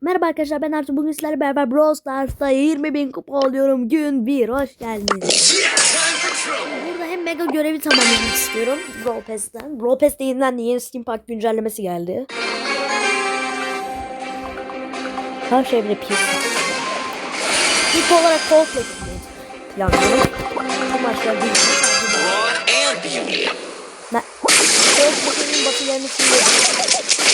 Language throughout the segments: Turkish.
Merhaba arkadaşlar ben Artu bugün sizlerle beraber Brawl Stars'ta 20.000 kupa alıyorum gün 1 hoş geldiniz. Burada hem mega görevi tamamlamak istiyorum Brawl Pass'ten. Brawl Pass'te yeniden yeni Steam Pack güncellemesi geldi. Her şey bile pis. İlk olarak Coldplay planlıyorum. Tüm maçlar bir Brawn and beauty. Ben Coldplay'in batılarını şimdi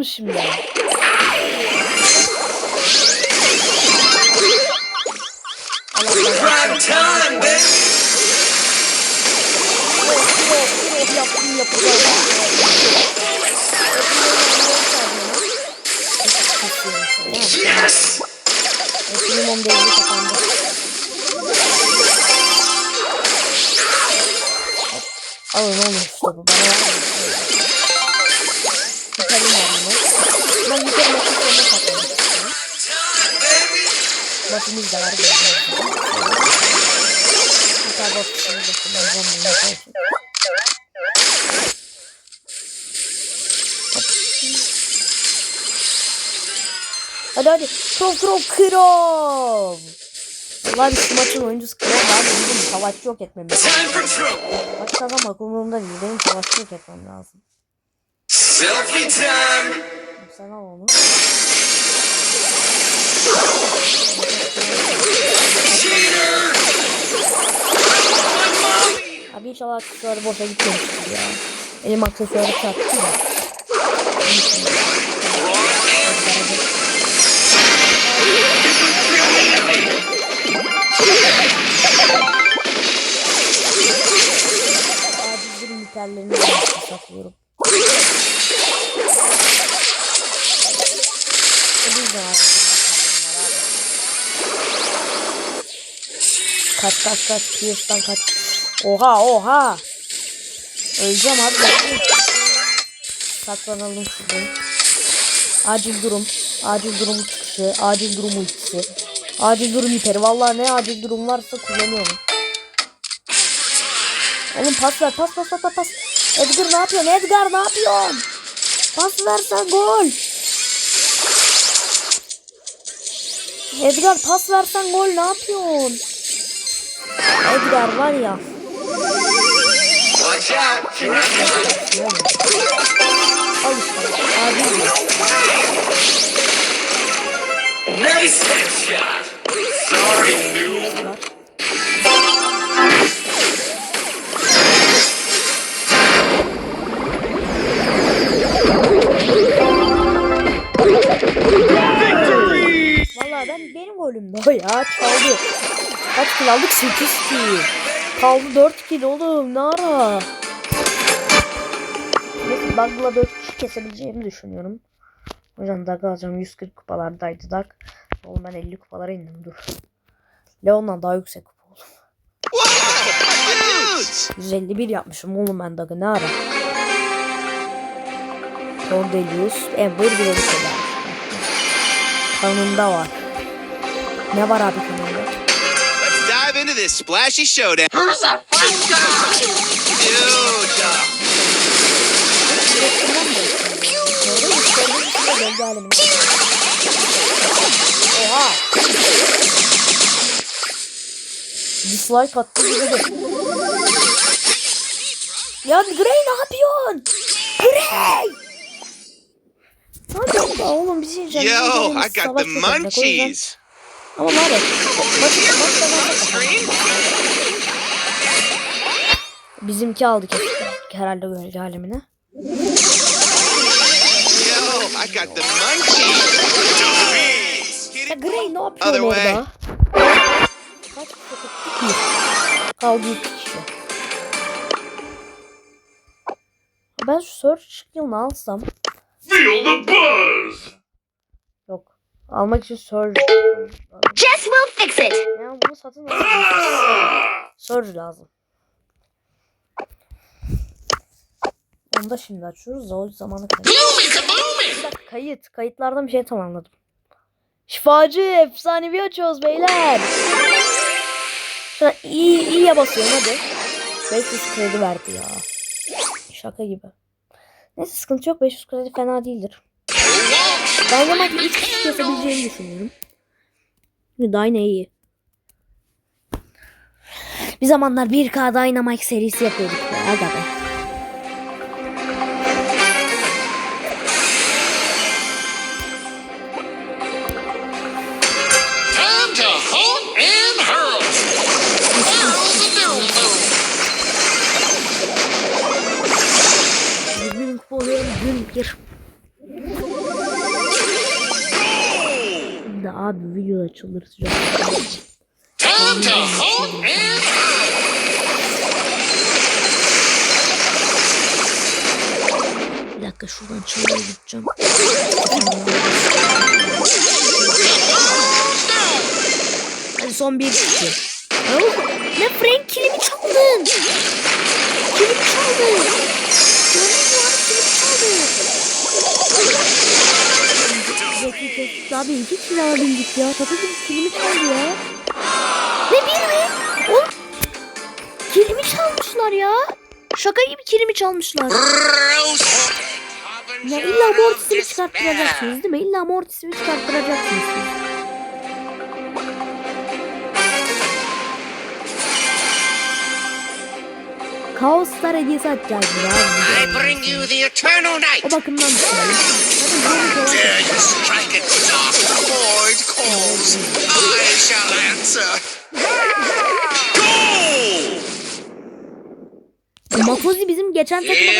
olmuş şimdi. Yes. Limon devri kapandı. Alın işte Bakımız da var bakışını da kullanacağım. Hadi hadi. Krov krov krov. Vallahi şu maçın oyuncusu krov abi. Bizim savaşçı yok etmemiz lazım. Maç kazanmak umurumda değil. Benim savaşçı yok etmem lazım. Selfie time. Sen al onu. Abi inşallah aksesuarı boşa gitmemiştir ya. Elim aksesuarı çarptı ya. Acil bir miterlerini saklıyorum. O yüzden acil bir miterlerim var abi. Kaç kaç kaç Pierce'dan kaç. Oha oha. Öleceğim abi. Saklanalım şuradan. Acil durum. Acil durum çıkışı. Acil durum ultisi. Acil durum hiperi. Vallahi ne acil durum varsa kullanıyorum. Oğlum pas ver. Pas pas pas. pas. Edgar ne yapıyorsun? Edgar ne yapıyorsun? Pas versen gol. Edgar pas versen gol ne yapıyorsun? Edgar var ya. Al işte. Abi. Nice headshot. Sorry, noob. Valla ben benim golümdü o ya çaldı. Kaç kill aldık? 8 kill. Kaldı 4 kill oğlum ne ara? Neyse Doug'la 4 kişi kesebileceğimi düşünüyorum. Hocam Doug alacağım 140 kupalardaydı Doug. Oğlum ben 50 kupalara indim dur. Leon'dan daha yüksek kupa oldum. 151 yapmışım oğlum ben Doug'ı ne ara? Cordelius, Ember bir ödü şeyler. Kanında var. Ne var abi kanında? İnto this splashy showdown. Who's guy? Dude, Oha. Dislike attı gibi. Ya Grey ne yapıyorsun? Grey! Ne yapıyorsun oğlum bir şey diyeceğim. yo, I got the munchies. Ama var ya. Maç kazansak Bizimki aldı kesin. Herhalde gölge alemine. Yo, I got the munchies. Ya Grey ne yapıyor orada? Kaç? Bir. Kaldı iki kişi. Ben şu search skill'ını alsam Feel the buzz. Almak için Surge. Jess will fix it. Yani bunu satın. Surge lazım. Onu da şimdi açıyoruz. O zamanı kayıt. Bir dakika kayıt. Kayıtlardan bir şey tamamladım. Şifacı efsanevi açıyoruz beyler. Şuna iyi iyiye basıyorum hadi. 500 kredi verdi ya. Şaka gibi. Neyse sıkıntı yok 500 kredi fena değildir. Dynamite'ı 3 kişi kesebileceğini düşünüyorum. Şimdi Dyna iyi. Bir zamanlar 1K Dynamite serisi yapıyorduk ya aga be. Time to abi video çıldırtacağım. Time to and Bir dakika şuradan çalmaya gideceğim. Hadi son bir kişi. Ne Frank kilimi çaldın. Kilimi çaldın. Zeki kestik abi iki kill alabildik ya. Şaka gibi kilimi çaldı ya. Ne bir mi? Oğlum kilimi çalmışlar ya. Şaka gibi kilimi çalmışlar. Ya illa Mortis'imi çıkarttıracaksınız değil mi? İlla Mortis'imi çıkarttıracaksınız siz. Kaos Star hediyesi açacağız bir I bring you the eternal night. O bakımdan düşünelim. Kolay. Dare you strike at dark void calls. I shall answer. Matozi bizim geçen takıma miydi?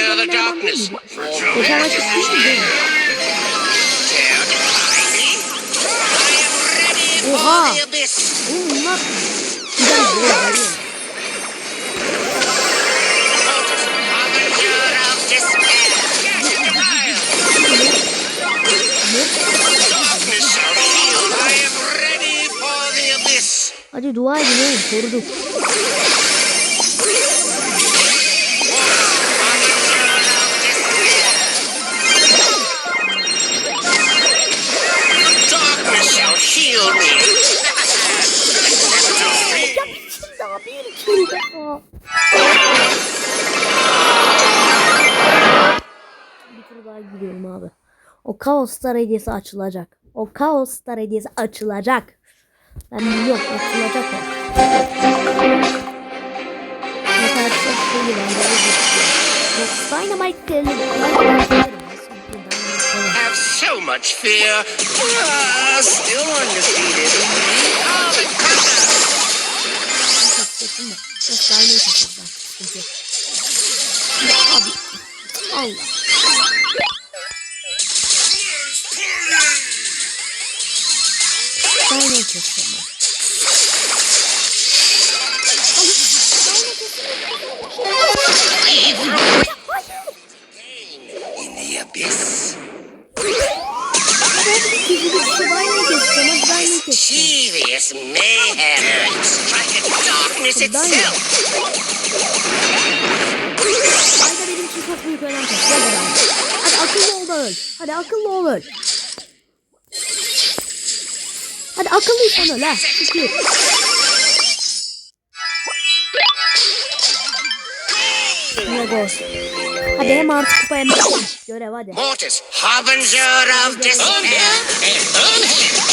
For Geçen maç am ready Oha. Oğlum bunlar... Bir Hadi dua edin oğlum koruduk. Daha abi. O Chaos Star hediyesi açılacak. O Chaos Star hediyesi açılacak. Ben biliyorum açılacak o. Kadar çok şey ben de Yok Dynamite. Have so much fear. Ah, still undefeated. The? Yok yok. Allah. Dynamite kesin. Mischievous mayhem. Strike at darkness itself. Hadi akıllı ol öl. Hadi akıllı ol öl. Hadi akıllıysan öl ha. Şükür. Gol. Hadi hem artı kupa hem de görev hadi. Mortis, harbinger of despair.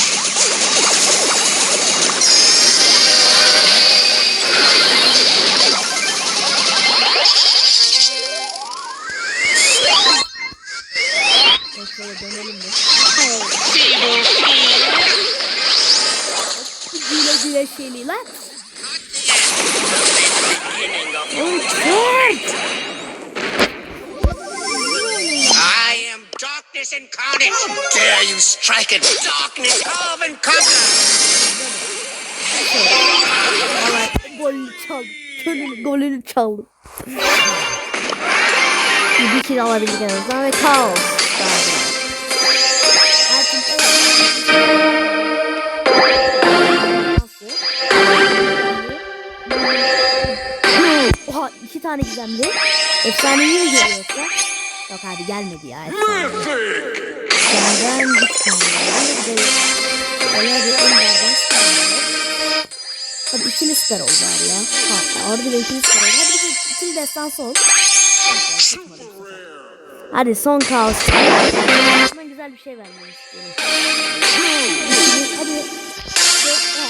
Güle güle şeyli lan. Beginning of Oğlum çık. I am darkness incarnate. Dare you strike at darkness, carve and conquer. Valla golünü çaldım. Golünü, golünü çaldım. Bir kill alabildik en azından ve kaos. Artık efsane gizemli. Efsaneyi mi geliyorsa? Yok abi gelmedi ya. Senden bir tane. Bayağı bir önlerden süper Hadi ikili süper oldu abi ya. Ha, orada da ikili süper oldu. Hadi bir ikili destansı ol. Hadi son kaos. Buna güzel bir şey vermeyi istiyorum. Hadi. Dört- ha.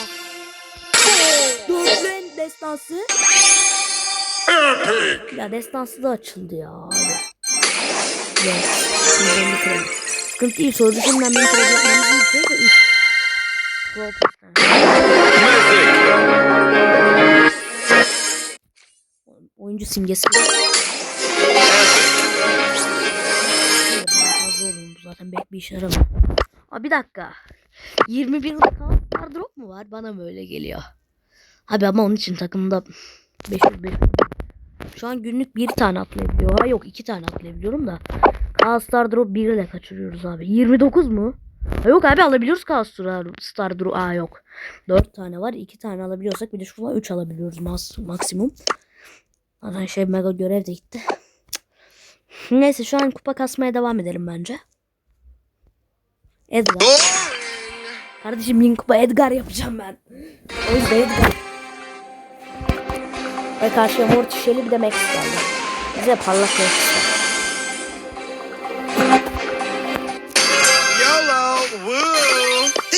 Dörtlüğün destansı. Ya destansı da açıldı ya. Şimdi beni kıralım. Sıkıntı değil. Soru düşünmem beni kıracak. yapmamız bir şey de üç. Oyuncu simgesi. Fazla oğlum zaten pek bir işe yaramıyor. Aa bir dakika. 21 kalsar drop mu var? Bana mı öyle geliyor? Abi ama onun için takımda 500 500. Şu an günlük bir tane atlayabiliyor. Ha yok iki tane atlayabiliyorum da. Kaos Star Drop 1 ile kaçırıyoruz abi. 29 mu? Ha yok abi alabiliyoruz Kaos Star, Drop. Aa yok. 4 tane var. 2 tane alabiliyorsak bir de şuradan 3 alabiliyoruz mas maksimum. Zaten şey mega görev de gitti. Neyse şu an kupa kasmaya devam edelim bence. Edgar. Kardeşim bin kupa Edgar yapacağım ben. O yüzden Edgar. Ve karşıya Mortis Shelly bir de Max geldi. Bize parlak Max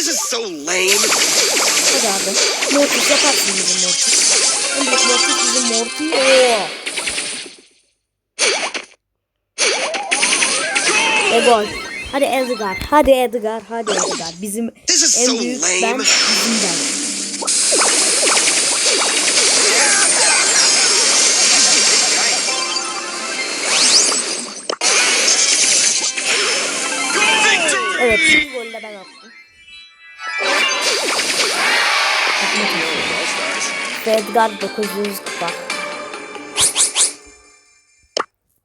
is so lame. Hadi abi. Mortis yaparsın bizim Mortis. En büyük Mortis bizim Mortis. Oo. Ve gol. Hadi Edgar. Hadi Edgar. Hadi Edgar. Bizim en büyük ben bizim ben. Evet. Bir golü de ben attım. Edgar 900 kupa.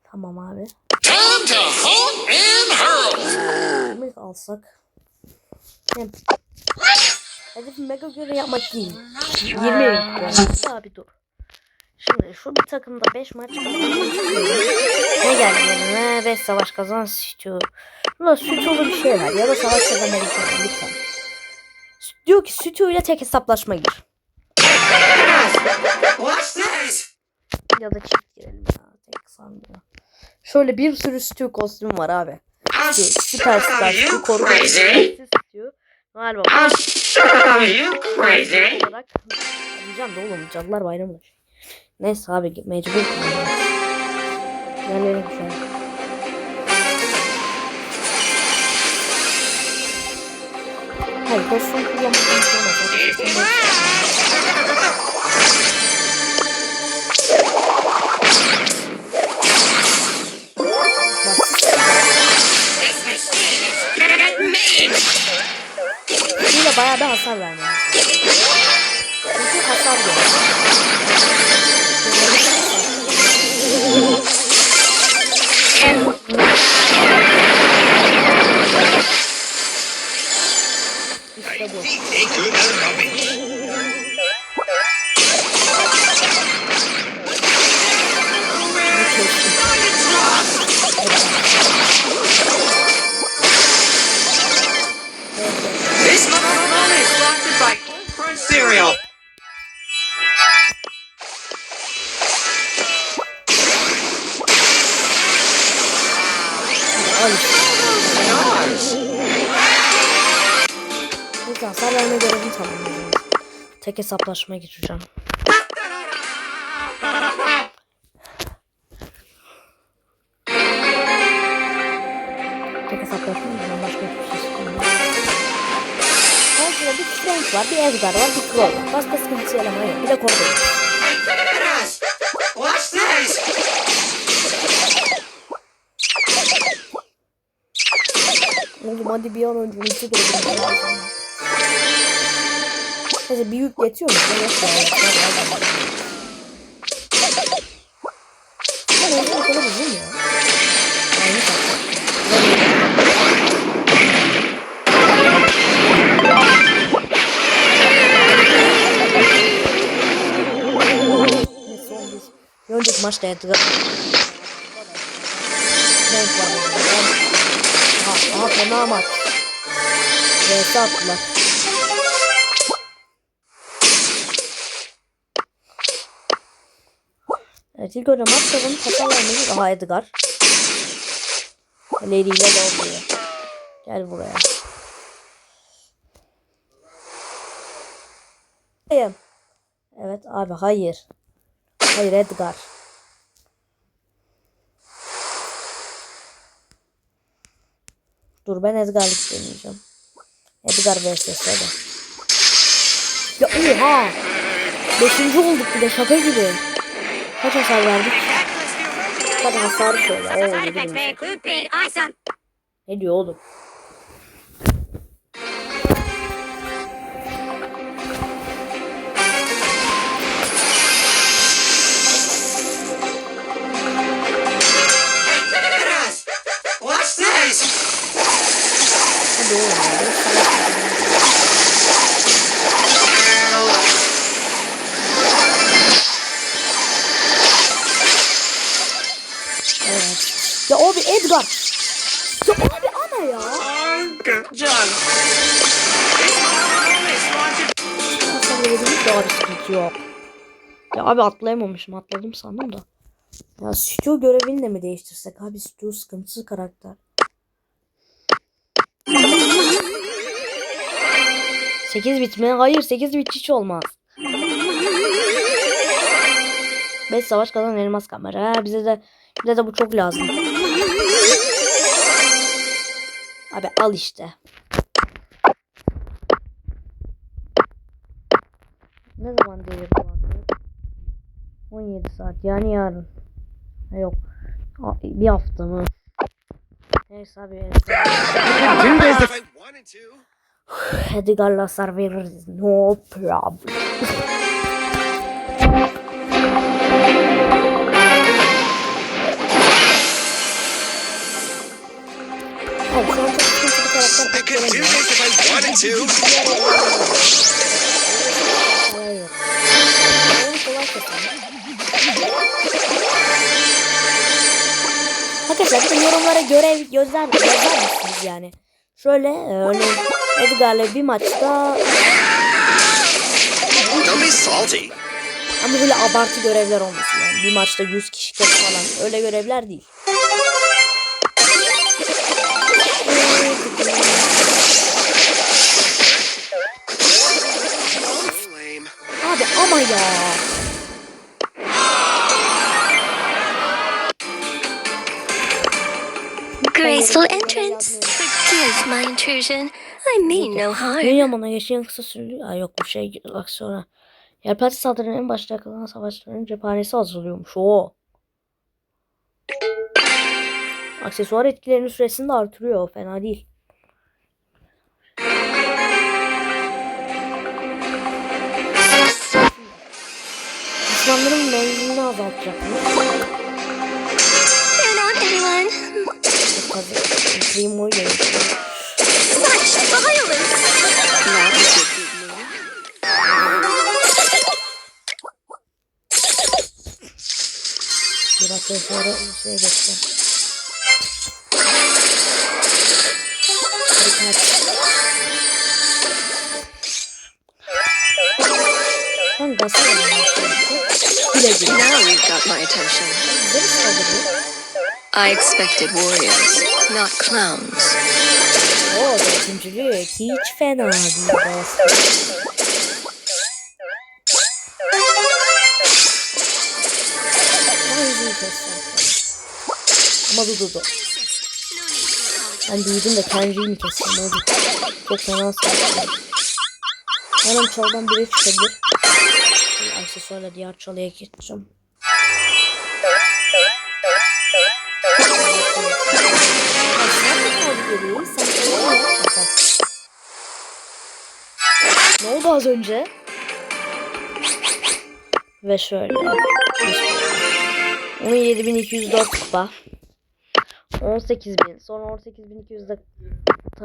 Tamam abi. Time to honk and hurl. Bunu alsak. Hem. Hedefim mega göre yapmak değil. 20 kupa. Abi dur. Şimdi şu bir takımda 5 maç Ne geldi yanına? 5 savaş kazan sütü. Buna sütü bir şey ver ya da savaş kazan lütfen. Diyor ki sütü ile tek hesaplaşma gir. Ya da çift girelim ya. Tek sanmıyor. Şöyle bir sürü stüdyo kostüm var abi. Stüdyo, Süperstar, stüdyo koruma, stüdyo. Galiba olarak diyeceğim de oğlum da şey. Neyse abi mecbur. Gelelim şu an. Hayır kostüm kullanmaktan sonra They could rubbish. This microphone is sponsored by Cold Cereal. Tek hesaplaşmaya geçeceğim. Tek hesaplaşma mı? Başka hiçbir şey sıkılmıyor. Sırada bir Frank var, bir Edgar var, bir Crow var. Başka sıkıntısı eleman yok. Bir de Corday. What's this? Oğlum hadi bir an önce ulti görelim. Neyse bir yük yetiyor mu? Ya. Ben önce o kadar uzun ya. Aynı bir. Bir önceki maçta Edgar. Frank var. Aha, aha fena maç. VS attılar. Evet ilk önce maç kazanıp kasalarımızı daha Edgar. Lady ile dolduruyor. Gel buraya. Evet abi hayır. Hayır Edgar. Dur ben Edgar'lık deneyeceğim. Edgar vs. Ya oha. Beşinci olduk bir de şaka gibi. Kaç hasar verdik? Hadi hasarı söyle. Oo. Ne diyor oğlum? Promise. Want to Hasar verebildik de abi sıkıntı yok. Ya abi atlayamamışım. Atladım sandım da. Ya Stu görevini de mi değiştirsek? Abi Stu sıkıntısı karakter. Sekiz bit mi? Hayır sekiz bit hiç olmaz. Beş savaş kalan elmas kamera. Bize de bize de bu çok lazım. Abi al işte. Ne zaman gelir bu abi? 17 saat yani yarın. Ha, yok. Bir hafta mı? Neyse abi. Edgar'la hasar veririz. No problem. Oyun kolay kesin. Arkadaşlar bir de yorumlara görev gözler yazar mısınız yani? Şöyle örneğin Edgar'la bir maçta ama böyle abartı görevler olmasın yani. Bir maçta 100 kişi falan öyle görevler değil. Ya. Graceful entrance. Forgive my intrusion. I mean no harm. Dünyaman'a yaşayan kısa süreli... Ay yok bu şey bak sonra. Yelpaze saldırının en başta yakalanan savaşçıların cephanesi hazırlıyormuş o. Aksesuar etkilerinin süresini de artırıyor. Fena değil. Düşmanların menzilini azaltacakmış. Turn on everyone. Tabii. Primo'yu yönetiyor. Such violence. Bir dakika sonra şeye geçeceğim. Hadi kaç. Gazı Güle güle. Now you've got my attention. Güzel sıradı bu. I expected warriors, not clowns. Oo dördüncülük hiç fena değil aslında. Ama yüzünü keseceğim sana. Ama dur dur dur. Ben duydum da Kenji'yi mi keseceğim hadi. Çok fena savaşlar. Hemen çaldan biri çıkabilir. Şimdi aksesuarla diğer çalıya geçeceğim. Ne oldu az önce? Ve şöyle. 17.204 kupa. 18.000. Sonra 18.200'de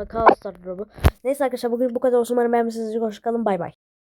Kaos Star drop'u. Neyse arkadaşlar bugün bu kadar olsun. Umarım beğenmişsinizdir. Hoşçakalın. Bay bay.